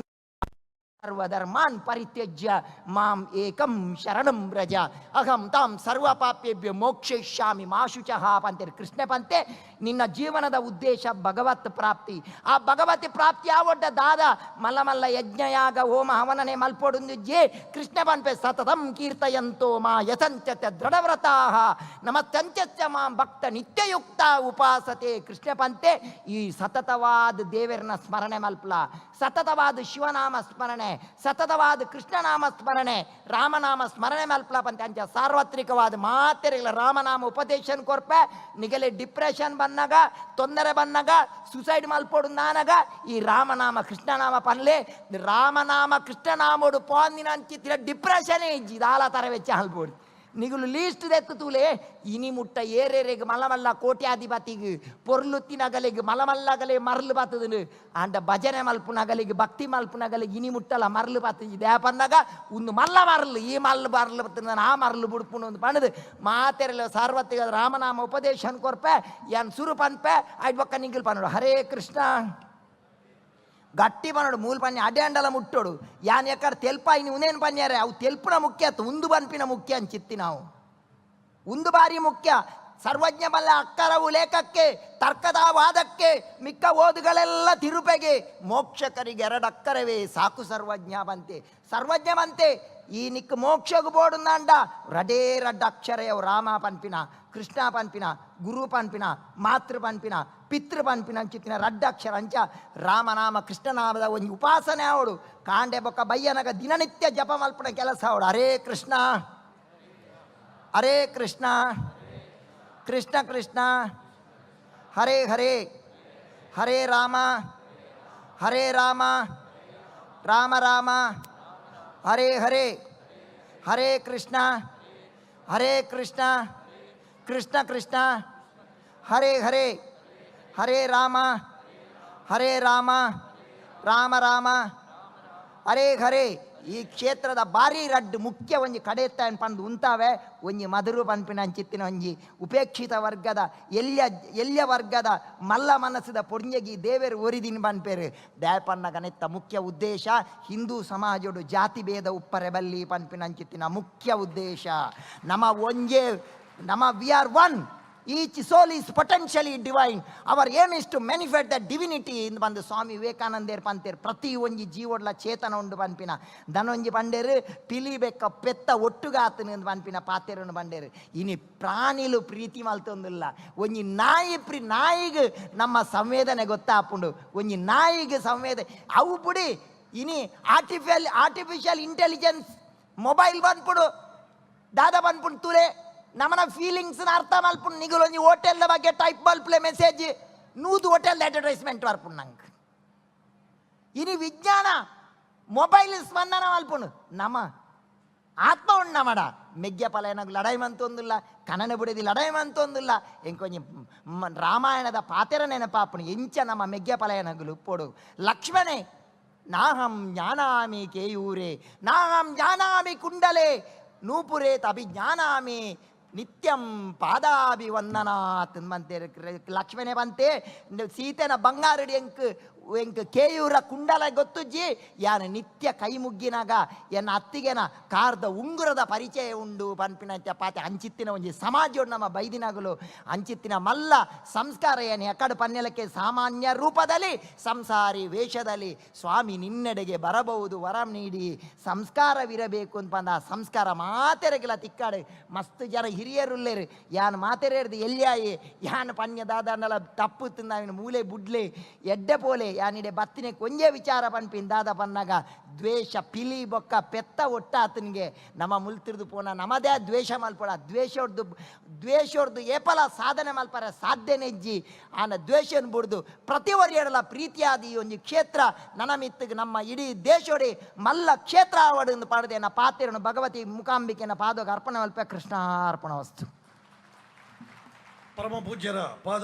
ಸರ್ವಧರ್ಮಾನ್ ಪರಿತ್ಯಜ್ಯ, ಮಾಂ ಏಕಂ ಶರಣಂ ವ್ರಜ. ಅಹಂ ತಾಂ ಸರ್ವ ಪಾಪ್ಯಭ್ಯ ಮೋಕ್ಷಿಷ್ಯಾಮಿ ಮಾಶುಚಃ ಪಂತೆ ಕೃಷ್ಣ ಪಂತೆ. ನಿನ್ನ ಜೀವನದ ಉದ್ದೇಶ ಭಗವತ್ ಪ್ರಾಪ್ತಿ. ಆ ಭಗವತ್ ಪ್ರಾಪ್ತಿ ಆವಡ್ಡ ದಾದ? ಮಲ್ಲ ಮಲ್ಲ ಯಜ್ಞಯಾಗ ಹೋಮ ಹವನನೆ ಮಲ್ಪೊಡುಂದು ಜೇ ಕೃಷ್ಣ ಪಂಪೆ ಸತತಂ ಕೀರ್ತಯಂತೋ ಮಾ ಯಥಂಚ ದೃಢವ್ರತಾಹ. ನಮಸ್ತಂಚ ಮಾಂ ಭಕ್ತ ನಿತ್ಯಯುಕ್ತ ಉಪಾಸತೆ ಕೃಷ್ಣ ಪಂತೆ. ಈ ಸತತವಾದ ದೇವರನ್ನ ಸ್ಮರಣೆ ಮಲ್ಪಲ. ಸತತವಾದ ಶಿವನಾಮ ಸ್ಮರಣೆ. ಸತತವಾದ ಕೃಷ್ಣನಾಮ ಸ್ಮರಣೆ ರಾಮನಾಮ ಸ್ಮರಣೆ ಮಲ್ಪಲ ಪಂತೆ ಅಂಚ ಸಾರ್ವತ್ರಿಕವಾದ ಮಾತೆರೆಗಳ ರಾಮನಾಮ ಉಪದೇಶನ್ ಕೊರ್ಪೆ ನಿಗಲೆ ಡಿಪ್ರೆಷನ್ ಬಂದಾಗ ತೊಂದರೆ ಬಂದಾಗ ಸುಸೈಡ್ ಮಲ್ಪೋಡು ನಾನಗ ಈ ರಾಮನಾಮ ಕೃಷ್ಣನಾಮ ಪನ್ಲೆ ರಾಮನಾಮ ಕೃಷ್ಣನಾಮೋಡು ಪಾಂದಿನ ಅಂಚಿತ್ತಿರ ಡಿಪ್ರೆಷನ್ ಇಜ್ಜಿ ದಾಲ ತರವೆಚ್ಚ ಹಲ್ಬೋಡು ನಿಗುಲು ಲೀಸ್ಟ್ ದೆತ್ತು ತೂಲೆ ಇನಿ ಮುಟ್ಟ ಏರೇರೆಗ್ ಮಲಮಲ್ಲ ಕೋಟ್ಯಾಧಿಪತಿಗ್ ಪೊರ್ಲುತ್ತಿನಗಲಿಗ್ ಮಲಮಲ್ಲಗಲೆ ಮರ್ಲು ಬತ್ತದನು ಅಂಡ ಭಜನೆ ಮಲ್ಪುನಗಲಿಗ್ ಭಕ್ತಿ ಮಲ್ಪುನಗಲಿಗ್ ಇನಿ ಮುಟ್ಟಲ ಮರ್ಲು ಬತ್ತದ ದೇ ಪನ್ನಗ ಒಂದು ಮಲ್ಲ ಮರ್ಲು ಈ ಮಲ್ಲು ಮರ್ಲು ಬತ್ತದ ಆ ಮರ್ಲು ಬುಡ್ಪುನು ಒಂದು ಪಣದು ಮಾತೆರಲ ಸಾರ್ವತ್ರಿಕ ರಾಮನಾಮ ಉಪದೇಶ ಕೊರ್ಪೆ ಯಾನ್ ಸುರು ಪನ್ಪೆ ಆಯ್ತು ಬೊಕ್ಕ ನಿಂಗಿಲ್ ಪನ್ನೋಡು ಹರೇ ಕೃಷ್ಣ ಗಟ್ಟಿ ಪನ್ನೋಡು ಮೂಲ ಪನ್ಯ ಅಡೆ ಅಂಡಲ ಮುಟ್ಟೋಡು ಯಾನ್ ಯಾಕಡೆ ತೆಲ್ಪ ಇನ್ನು ಉನೇನು ಪನ್ಯಾರೆ ಅವು ತೆಲ್ಪುನ ಮುಖ್ಯ ಆತು ಉಂದು ಬನ್ಪಿನ ಮುಖ್ಯ ಅಂಚಿತ್ತಿ ನಾವು ಒಂದು ಬಾರಿ ಮುಖ್ಯ ಸರ್ವಜ್ಞ ಬಲ್ಲ ಅಕ್ಕರವು ಲೇಖಕ್ಕೆ ತರ್ಕದ ವಾದಕ್ಕೆ ಮಿಕ್ಕ ಓದುಗಳೆಲ್ಲ ತಿರುಪೆಗೆ ಮೋಕ್ಷಕರಿಗೆ ಎರಡು ಅಕ್ಕರವೇ ಸಾಕು ಸರ್ವಜ್ಞ ಬಂತೆ ಸರ್ವಜ್ಞ ಬಂತೆ ಈ ನಿಕ್ ಮೋಕ್ಷಗು ಬೋಡುಂದಾಂಡ ರಡೇ ರಡ್ಡ ಅಕ್ಷರಯವು ರಾಮ ಪನ್ಪಿನ ಕೃಷ್ಣ ಪನ್ಪಿನ ಗುರು ಪನ್ಪಿನ ಮಾತೃ ಪನ್ಪಿನ ಪಿತೃ ಪನ್ಪಿನ ಅಂಚಿತ್ತಿನ ರಡ್ಡ ಅಕ್ಷರ ಅಂಚ ರಾಮನಾಮ ಕೃಷ್ಣನಾಮದ ಒಂದು ಉಪಾಸನೆ ಅವಡು ಕಾಂಡೆ ಬೊಕ್ಕ ಬಯ್ಯನಗ ದಿನನಿತ್ಯ ಜಪ ಮಲ್ಪನ ಕೆಲಸ ಅವಡು ಹರೇ ಕೃಷ್ಣ ಹರೇ ಕೃಷ್ಣ ಕೃಷ್ಣ ಕೃಷ್ಣ ಹರೇ ಹರೇ ಹರೇ ರಾಮ ಹರೇ ರಾಮ ರಾಮ ರಾಮ ಹರೇ ಹರೇ ಹರೇ ಕೃಷ್ಣ ಹರೇ ಕೃಷ್ಣ ಕೃಷ್ಣ ಕೃಷ್ಣ ಹರೇ ಹರೇ ಹರೇ ರಾಮ ಹರೇ ರಾಮ ರಾಮ ರಾಮ. ಹರೇ ಹರೇ ಈ ಕ್ಷೇತ್ರದ ಭಾರಿ ರಡ್ಡು ಮುಖ್ಯ ಒಂಜಿ ಕಡೆತ್ತ ಪಂದು ಉಂತಾವೆ, ಒಂಜಿ ಮಧುರು ಪನ್ಪಿನ ಅಂಚಿತ್ತಿನ ಒಂಜಿ ಉಪೇಕ್ಷಿತ ವರ್ಗದ, ಎಲ್ಯ ಎಲ್ಯ ವರ್ಗದ ಮಲ್ಲ ಮನಸ್ಸದ ಪುಣ್ಯಗಿ ದೇವರು ಒರಿದಿನ ಪನ್ಪೇರು. ದ್ಯಾಪನ್ನ ಗನೆತ್ತ ಮುಖ್ಯ ಉದ್ದೇಶ, ಹಿಂದೂ ಸಮಾಜಡು ಜಾತಿ ಭೇದ ಉಪ್ಪರೆ ಬಲ್ಲಿ ಪನ್ಪಿನ ಅಂಚಿತ್ತಿನ ಮುಖ್ಯ ಉದ್ದೇಶ. ನಮ್ಮ ಒಂಜೆ ನಮ್ಮ we are one. Each soul is potentially divine our aim is to manifest the divinity ಇಂದು ಬಂದು ಸ್ವಾಮಿ ವಿವೇಕಾನಂದೇರ್ ಪಂತೇರ್ ಪ್ರತಿ ಒಂಜಿ ಜೀವಡ್ಲ ಚೇತನ ಉಂಡು ಪನ್ಪಿನ ದನೊಂಜಿ ಬಂಡೇರು ಪಿಲಿಬೇಕ ಪೆತ್ತ ಒಟ್ಟುಗಾತನು ಎಂದು ಪನ್ಪಿನ ಪಾತೆರನ್ನು ಬಂಡೇರು ಇನಿ ಪ್ರಾಣಿಲು ಪ್ರೀತಿ ಮಲ್ತೊಂದಿಲ್ಲ ಒಂಜಿ ನಾಯಿ ಪ್ರಿ ನಾಯಿಗೆ ನಮ್ಮ ಸಂವೇದನೆ ಗೊತ್ತಾಪುಂಡು ಒಂಜಿ ನಾಯಿಗೆ ಸಂವೇದನೆ ಅವು ಬುಡಿ ಇನಿ ಆರ್ಟಿಫಿಯಲ್ ಆರ್ಟಿಫಿಷಿಯಲ್ ಇಂಟೆಲಿಜೆನ್ಸ್ ಮೊಬೈಲ್ ಬಂದ್ಬಿಡು ದಾದ ಬಂದ್ಪುಂಡು ತುಲೆ ನಮ್ಮನ ಫೀಲಿಂಗ್ಸ್ ಅರ್ಥ ಮಲ್ಪುಂಡು ನಿಗುಲು ಒಂಜಿ ಹೋಟೆಲ್ದ ಬಗ್ಗೆ ಟೈಪ್ ಮಲ್ಪಲೆ ಮೆಸೇಜ್ ನೂದು ಹೋಟೆಲ್ ಅಡ್ವರ್ಟೈಸ್ಮೆಂಟ್ ಬರ್ಪುಂಡು ನಂಗೆ ಇನಿ ವಿಜ್ಞಾನ ಮೊಬೈಲ್ ಸ್ಪಂದನ ಮಲ್ಪುಂಡು ನಮ ಆತ್ಮ ಉಂಡು ನಮಡ ಮೆಗ್ಗ್ಯ ಪಲಯನಗು ಲಡಾಯಿ ಮಂತೊಂದಿಲ್ಲ ಕನನ ಬುಡಿದಿ ಲಡಾಯಿ ಮಂತೊಂದಿಲ್ಲ ಎಂಕೊಂಜಿ ಮ- ರಾಮಾಯಣದ ಪಾತೆರ ನೆನಪಾಪುನು ಎಂಚ ನಮ್ಮ ಮೆಗ್ಗ್ಯ ಪಲಯನಗುಲು ಉಪ್ಪೋಡು ಲಕ್ಷ್ಮಣೆ ನಾಹಂ ಜ್ಞಾನಾಮಿ ಕೇಯೂರೆ ನಾಹಂ ಜ್ಞಾನಾಮಿ ಕುಂಡಲೆ ನೂಪುರೆ ಅಭಿಜ್ಞಾನಾಮಿ ನಿತ್ಯಂ ಪಾದಾಭಿವಂದನಾತ್ ಮಂತೆ ಲಕ್ಷ್ಮಣೆ ಬಂತೆ ಸೀತೆನ ಬಂಗಾರಡಿ ಎಂಕ್ ಎಂಕ್ ಕೇಯೂರ ಕುಂಡಲ ಗೊತ್ತುಜ್ಜಿ? ಯಾನ ನಿತ್ಯ ಕೈ ಮುಗ್ಗಿನಾಗ ಎನ್ನ ಅತ್ತಿಗೆನ ಕಾರ್ದ ಉಂಗುರದ ಪರಿಚಯ ಉಂಡು ಪನ್ಪಿನ ಪಾತೆ ಅಂಚಿತ್ತಿನ ಒಂಜಿ ಸಮಾಜ ನಮ್ಮ ಬೈದಿನಾಗಲು. ಅಂಚಿತ್ತಿನ ಮಲ್ಲ ಸಂಸ್ಕಾರ ಏನು ಎಕಡು ಪನ್ನೆಲಕ್ಕೆ ಸಾಮಾನ್ಯ ರೂಪದಲ್ಲಿ, ಸಂಸಾರಿ ವೇಷದಲ್ಲಿ ಸ್ವಾಮಿ ನಿನ್ನೆಡೆಗೆ ಬರಬಹುದು ವರ ನೀಡಿ ಸಂಸ್ಕಾರವಿರಬೇಕು ಅಂತ ಬಂದ ಸಂಸ್ಕಾರ ಮಾತೆರಗಿಲ್ಲ ತಿಕ್ಕಾಡು, ಮಸ್ತ್ ಜನ ಹಿರಿಯರುಲ್ಲೇರು, ಯಾನ್ ಮಾತೆರೇರ್ದು ಎಲ್ಲಿಯಾಯಿ? ಯಾನ್ ಪನ್ಯ ದಾದಾಂಡಲ ತಪ್ಪು ತಿಂದ ಮೂಲೆ ಬುಡ್ಲೆ ಎಡ್ಡೆ ಪೋಲೆ ಯಾನಿಡೆ ಬತ್ತಿನ ಕೊಂಜೆ ವಿಚಾರ ಪನ್ಪಿನ್ ದಾದ ಪನ್ನಾಗ ದ್ವೇಷ ಪಿಲಿ ಬೊಕ್ಕ ಪೆತ್ತ ಒಟ್ಟ ಆತನಿಗೆ ನಮ್ಮ ಮುಲ್ತಿರ್ದು ಪೋನ ನಮ್ಮದೇ ದ್ವೇಷ ಮಲ್ಪಡ ದ್ವೇಷವ್ರದ್ದು ದ್ವೇಷವ್ರದ್ದು ಏಪಲ ಸಾಧನೆ ಮಲ್ಪರ ಸಾಧ್ಯ ನೆಜ್ಜಿ ಆನ ದ್ವೇಷನ್ ಬುಡ್ದು ಪ್ರತಿ ವರ್ಷ ಪ್ರೀತಿಯಾದ ಒಂದು ಕ್ಷೇತ್ರ ನನ್ನ ಮಿತ್ತಿಗೆ ನಮ್ಮ ಇಡೀ ದೇಶೋಡಿ ಮಲ್ಲ ಕ್ಷೇತ್ರ ಆವಡನ್ನು ಪಡೆದೆ ನ ಭಗವತಿ ಮುಖಾಂಬಿಕೆನ ಪಾದೋಗ ಅರ್ಪಣೆ ಮಲ್ಪ ಕೃಷ್ಣ ಅರ್ಪಣ ವಸ್ತು. ಪರಮ ಪೂಜ್ಯರ ಪಾದ